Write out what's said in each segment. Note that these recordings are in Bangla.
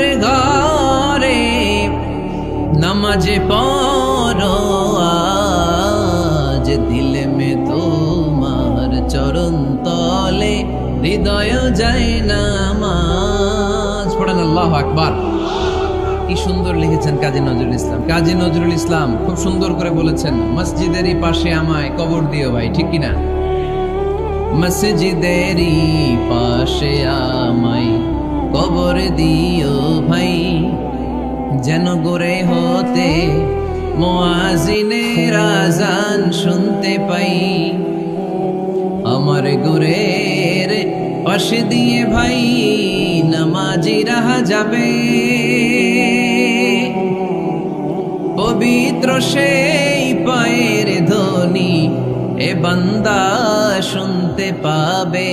আমার ঘরে নামাজে আজ দিল মে তোমার চরণ তলে, হৃদয় যায় আল্লাহ আকবার। কি সুন্দর লিখেছেন কাজী নজরুল ইসলাম। কাজী নজরুল ইসলাম খুব সুন্দর করে বলেছেন, মসজিদেরই পাশে আমায় কবর দিও ভাই, ঠিক কিনা মসজিদেরই পাশে আমায় কবর দিও ভাই। যেন গোরে হতে মোয়াজিনের আজান শুনতে পাই। আমার গোরের পাশে দিয়ে ভাই নামাজি রাহা যাবে। পবিত্র সেই পায়ের এ বান্দা শুনতে পাবে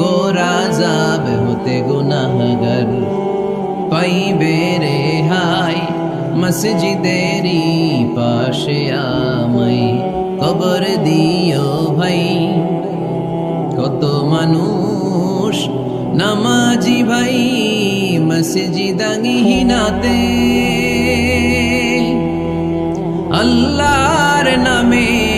গোরা যাবে হতে গুনাহগার। পাইবে রে হাই মসজিদেরই পাশে আমায়, কবর দিও ভাই। কত মানুষ নামাজি ভাই মসজিদাঙ্গিহীনাতে আল্লাহর নামের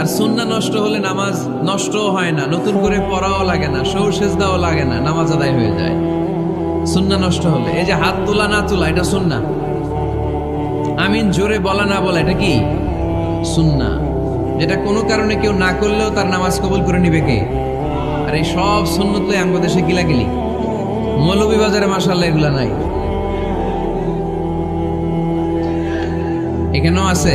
আর সুন্না নষ্ট হলে নামাজ নষ্টও হয় না, নতুন করে পড়াও লাগে না সৌ সেজদাও লাগে না, নামাজ আদায় হয়ে যায়। সুন্না নষ্ট হলে, এই যে হাত তোলা না তোলা, এটা সুন্না আমিন জোরে বলা না বলা, এটা কি? সুন্না যেটা কোনো কারণে কেউ না করলেও তার নামাজ কবুল করে নিবে কে? আর এই সব সুন্নত আঙ্গ দেশে গিলি মৌলভীবাজারে মাসাল্লাহ এগুলা নাই। এখানেও আছে।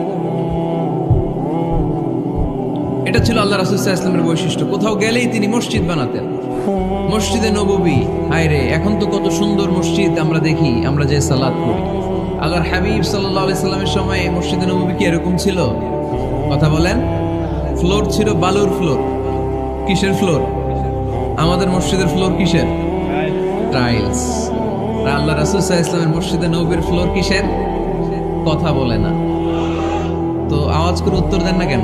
এটা ছিল আল্লাহ রাসুল ইসলামের বৈশিষ্ট্য। কোথাও গেলেই তিনি মসজিদ বানাতেন। মসজিদে নববী হায় রে এখন তো কত সুন্দর মসজিদ আমরা দেখি, আমরা যে সালাদ করি আল্লাহর হাবিব সাল্লাহ সাল্লামের সময় মসজিদে নববী কি এরকম ছিল? কথা বলেন। ফ্লোর ছিল বালুর ফ্লোর। কিসের ফ্লোর? আমাদের মসজিদের ফ্লোর কিসের? টাইলস আল্লাহ রাসুল ইসলামের মসজিদে নবীর ফ্লোর কিসের? কথা বলে না। তো আওয়াজ করে উত্তর দেন না কেন?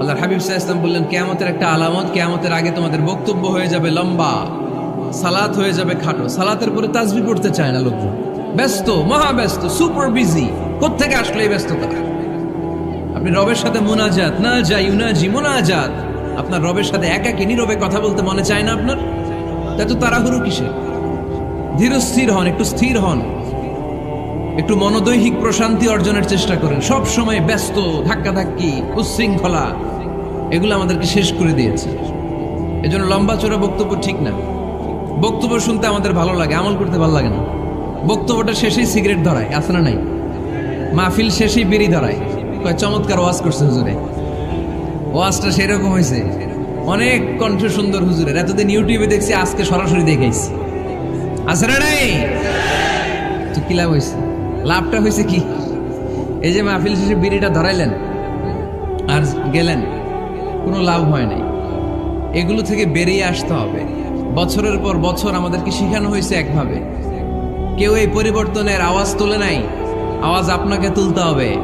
আল্লাহ হাবিব সাহা ইসলাম বললেন, কেয়ামতের একটা আলামত, কেয়ামতের আগে তোমাদের বক্তব্য হয়ে যাবে লম্বা, সালাত হয়ে যাবে খাটো। সালাতের পরে তাজবি পড়তে চায় না লোকজন। ব্যস্ত মহা ব্যস্ত সুপার বিজি। কোথেকে আসলে এই ব্যস্ততা? আপনি রবের সাথে মোনাজাত না যাই ইউনাজি মোনাজাত। আপনার রবের সাথে একাকি, নীরবে কথা বলতে মনে চায় না আপনার? তাই তো তাড়াহুড়ো কিসে ধীর স্থির হন, একটু স্থির হন। একটু মনোদৈহিক প্রশান্তি অর্জনের চেষ্টা করেন। সব সময় ব্যস্ত, ধাক্কাধাক্কি, উচ্ছৃঙ্খলা। এগুলো আমাদেরকে শেষ করে দিয়েছে। এজন্য লম্বা চোরা বক্তব্য ঠিক না। বক্তব্য শুনতে আমাদের ভালো লাগে, আমল করতে ভালো লাগে না। বক্তব্যটা শেষেই সিগারেট ধরায়, আছে না নাই? মাহফিল শেষেই বিড়ি ধরায়। কয় চমৎকার ওয়াজ করছে হুজুরে। ওয়াজটা সেরকম হয়েছে। অনেক কণ্ঠ সুন্দর হুজুরের। এতদিন ইউটিউবে দেখছি, আজকে সরাসরি দেখাইছি। আছে না নাই? তো কি লাভ হয়েছে? লাভটা হয়েছে কি? এই যে মাহফিল শেষে বিড়িটা ধরাইলেন আর গেলেন। কোনো লাভ হয় নাই। এগুলো থেকে বেরিয়ে আসতে হবে। বছরের পর বছর আমাদেরকে শেখানো হয়েছে একভাবে। কেউ এই পরিবর্তনের আওয়াজ তোলে নাই। আওয়াজ আপনাকে তুলতে হবে।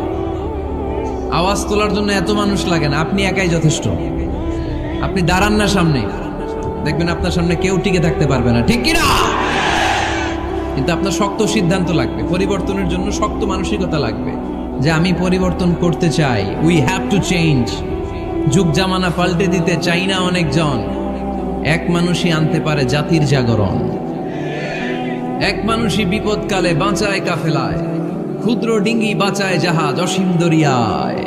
আওয়াজ তোলার জন্য এত মানুষ লাগে না, আপনি একাই যথেষ্ট। আপনি দাঁড়ান না সামনে। দেখবেন আপনার সামনে কেউ টিকে থাকতে পারবে না। ঠিক কিনা? কিন্তু আপনার শক্ত সিদ্ধান্ত লাগবে। পরিবর্তনের জন্য শক্ত মানসিকতা লাগবে। যে আমি পরিবর্তন করতে চাই। উই হ্যাভ টু চেঞ্জ যুগ জামানা পাল্টে দিতে চাই না অনেকজন। এক মানুষই আনতে পারে জাতির জাগরণ। এক মানুষই বিপদকালে বাঁচায় কাফেলায়। ক্ষুদ্র ডিঙ্গি বাঁচায় জাহাজ অসীম দরিয়ায়।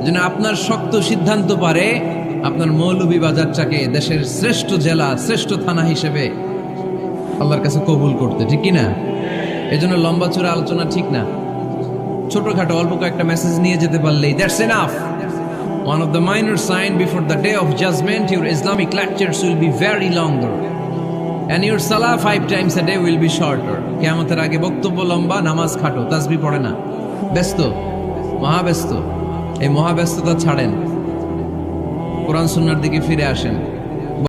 এজন্য আপনার শক্ত সিদ্ধান্ত পারে, আপনার মৌলভী বাজারটাকে দেশের শ্রেষ্ঠ জেলা, শ্রেষ্ঠ থানা হিসেবে আল্লাহর কাছে কবুল করতে, ঠিক কি না? এই জন্য লম্বা চূড়া আলোচনা ঠিক না। ছোটখাটো অল্প কয়েকটা মেসেজ নিয়ে যেতে পারলেই that's enough One of the minor signs before the day of judgment, your Islamic lectures will be very longer. And your salah five times a day will be shorter. কেমতের আগে বক্তব্য লম্বা নামাজ খাটো তাসবি পড়ে না ব্যস্ত মহাব্যস্ত এই মহাব্যস্ততা ছাড়েন কোরআন সুন্নার দিকে ফিরে আসেন